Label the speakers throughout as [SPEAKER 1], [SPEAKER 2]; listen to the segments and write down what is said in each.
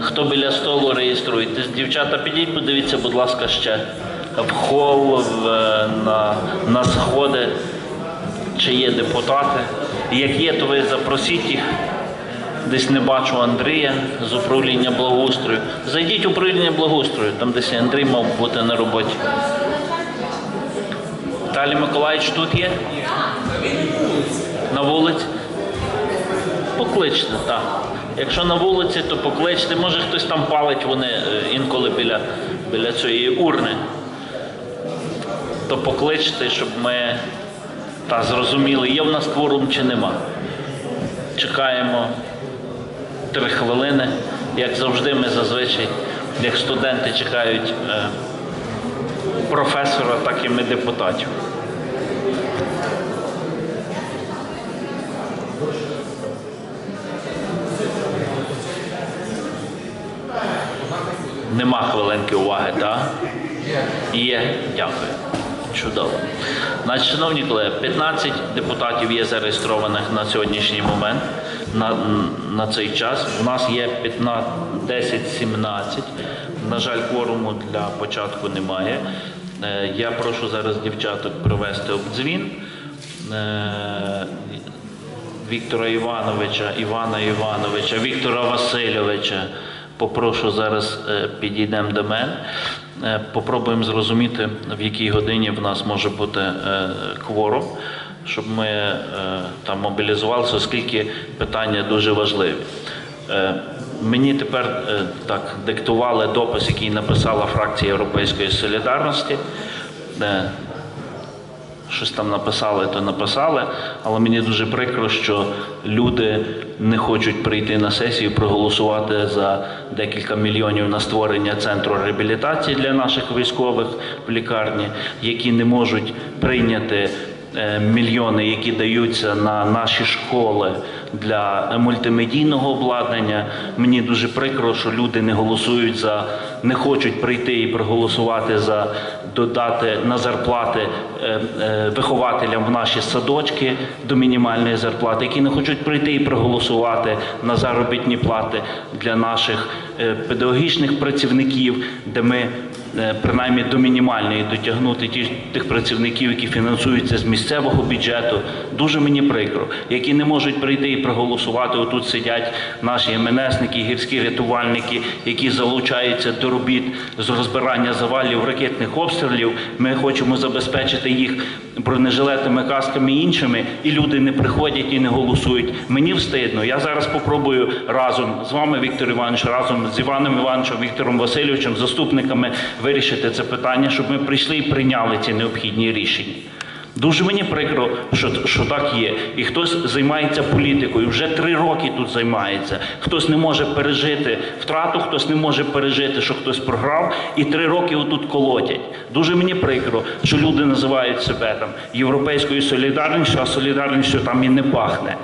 [SPEAKER 1] Хто біля столу реєструєтесь? Дівчата, підіть, подивіться, будь ласка, ще в хол, в, е, на, на сходи, чи є депутати. Як є, то ви запросіть їх. Десь не бачу Андрія з управління благоустрою. Зайдіть в управління благоустрою, там десь Андрій мав бути на роботі. Віталій Миколаївич тут є? На вулиці? Покличте, так. Якщо на вулиці, то покличте. Може хтось там палить вони е, інколи біля, біля цієї урни. То покличте, щоб ми та, зрозуміли, є в нас кворум чи нема. Чекаємо три хвилини. Як завжди, ми зазвичай, як студенти чекають е, професора, так і ми депутатів. Нема хвилинки уваги, так? Є. Дякую. Чудово. Значить, шановні колеги, 15 депутатів є зареєстрованих на сьогоднішній момент, на, на цей час. У нас є 10-17. На жаль, кворуму для початку немає. Е, Я прошу зараз дівчаток провести обдзвін. Е, Віктора Івановича, Івана Івановича, Віктора Васильовича. Попрошу зараз е, підійдемо до мене. Е, Попробуємо зрозуміти, в якій годині в нас може бути е, кворум, щоб ми там мобілізувалися, оскільки питання дуже важливі. Мені тепер так диктували допис, який написала фракція Європейської солідарності. Щось там написали, то написали, але мені дуже прикро, що люди не хочуть прийти на сесію, проголосувати за декілька мільйонів на створення центру реабілітації для наших військових в лікарні, які не можуть прийняти. е, Мільйони, які даються на наші школи для мультимедійного обладнання. Мені дуже прикро, що люди не голосують за, не хочуть прийти і проголосувати за додати на зарплати е, е, вихователям в наші садочки до мінімальної зарплати, які не хочуть прийти і проголосувати на заробітні плати для наших е, педагогічних працівників, де ми принаймні до мінімальної дотягнути ті, тих працівників, які фінансуються з місцевого бюджету. Дуже мені прикро, які не можуть прийти і проголосувати. Отут сидять наші МНСники, гірські рятувальники, які залучаються до робіт з розбирання завалів ракетних обстрілів. Ми хочемо забезпечити їх бронежилетами, касками і іншими, і люди не приходять і не голосують. Мені встидно. Я зараз попробую разом з вами, Віктор Іванович, разом з Іваном Івановичем, Віктором Васильовичем, заступниками вирішити це питання, щоб ми прийшли і прийняли ці необхідні рішення. Дуже мені прикро, що, що так є. І хтось займається політикою, вже три роки тут займається. Хтось не може пережити втрату, хтось не може пережити, що хтось програв, і три роки отут колотять. Дуже мені прикро, що люди називають себе там європейською солідарністю, а солідарністю там і не пахне.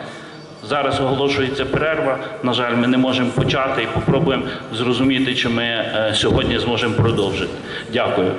[SPEAKER 1] Зараз оголошується перерва. На жаль, ми не можемо почати і попробуємо зрозуміти, чи ми е, сьогодні зможемо продовжити. Дякую.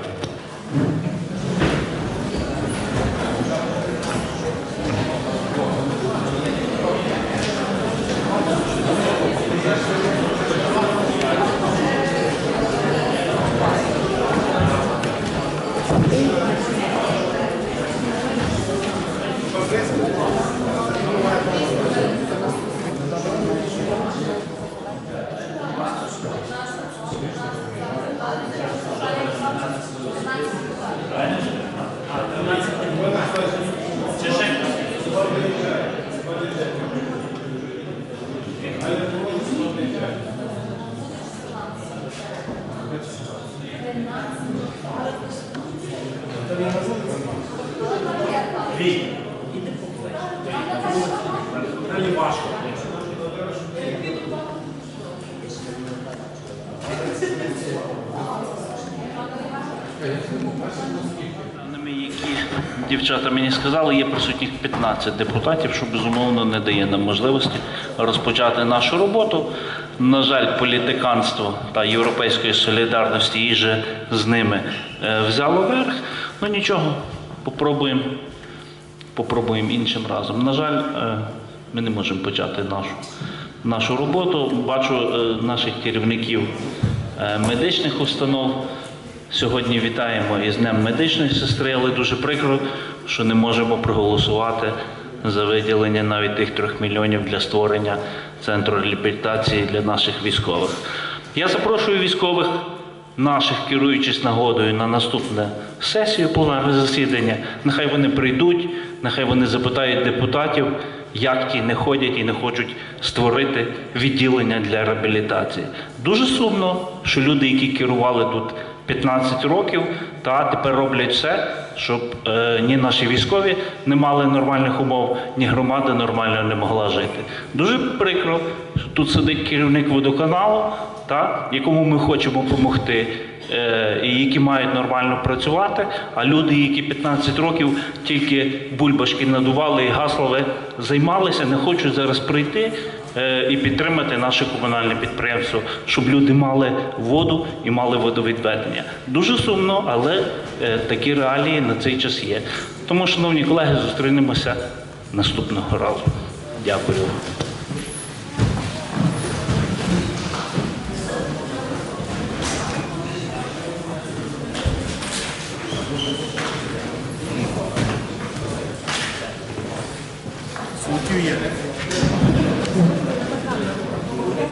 [SPEAKER 1] Vi. Ali Vasco. Які дівчата мені сказали, є присутніх 15 депутатів, що безумовно не дає нам можливості розпочати нашу роботу. На жаль, політиканство та європейської солідарності її же з ними е, взяло верх. Ну нічого, попробуємо, попробуємо іншим разом. На жаль, е, ми не можемо почати нашу нашу роботу. Бачу е, наших керівників медичних установ. Сьогодні вітаємо із Днем медичної сестри, але дуже прикро, що не можемо проголосувати за виділення навіть тих трьох мільйонів для створення центру реабілітації для наших військових. Я запрошую військових наших, керуючись нагодою на наступне сесію пленарне засідання. Нехай вони прийдуть, нехай вони запитають депутатів, як ті не ходять і не хочуть створити відділення для реабілітації. Дуже сумно, що люди, які керували тут 15 років, та тепер роблять все, щоб е, ні наші військові не мали нормальних умов, ні громада нормально не могла жити. Дуже прикро, що тут сидить керівник водоканалу, та, якому ми хочемо допомогти, е, і які мають нормально працювати, а люди, які 15 років тільки бульбашки надували і гаслами займалися, не хочуть зараз прийти і підтримати наше комунальне підприємство, щоб люди мали воду і мали водовідведення. Дуже сумно, але е, такі реалії на цей час є. Тому, шановні колеги, зустрінемося наступного разу. Дякую.